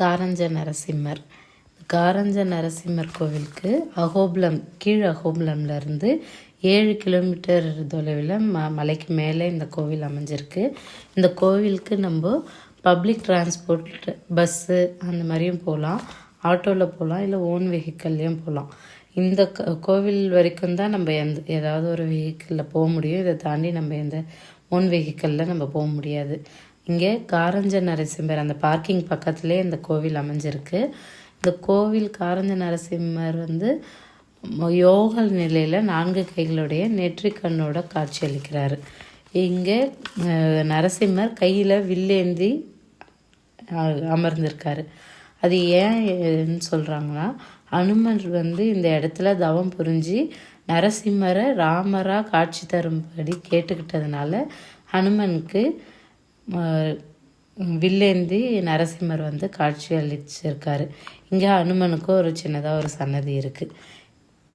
காரஞ்ச நரசிம்மர். காரஞ்ச நரசிம்மர் கோவிலுக்கு அகோபுலம் கீழ் அகோபுலம்லேருந்து ஏழு கிலோமீட்டர் தொலைவில் ம மலைக்கு மேலே இந்த கோவில் அமைஞ்சிருக்கு. இந்த கோவிலுக்கு நம்ம பப்ளிக் டிரான்ஸ்போர்ட் பஸ்ஸு அந்த மாதிரியும் போகலாம். ஆட்டோவில் போகலாம் இல்லை ஓன் வெஹிக்கல்லையும் போகலாம். இந்த கோவில் வரைக்கும் தான் நம்ம எந்த ஏதாவது ஒரு வெஹிக்கிளில் போக முடியும். இதை தாண்டி நம்ம எந்த ஓன் வெஹிக்கிளில் நம்ம போக முடியாது. இங்கே காரஞ்ச நரசிம்மர் அந்த பார்க்கிங் பக்கத்துலேயே இந்த கோவில் அமைஞ்சிருக்கு. இந்த கோவில் காரஞ்ச நரசிம்மர் வந்து யோக நிலையில் நான்கு கைகளுடைய நெற்றிக்கண்ணோட காட்சியளிக்கிறாரு இங்கே நரசிம்மர் கையில் வில்லேந்தி அஹ், அமர்ந்திருக்காரு. அது ஏன் சொல்கிறாங்கன்னா அனுமன் வந்து இந்த இடத்துல தவம் புரிஞ்சு நரசிம்மரை ராமராக காட்சி தரும்படி கேட்டுக்கிட்டதுனால ஹனுமனுக்கு வில்லேந்தி நரசிம்மர் வந்து காட்சி அளிச்சிருக்காரு இங்கே ஹனுமனுக்கும் ஒரு சின்னதாக ஒரு சன்னதி இருக்குது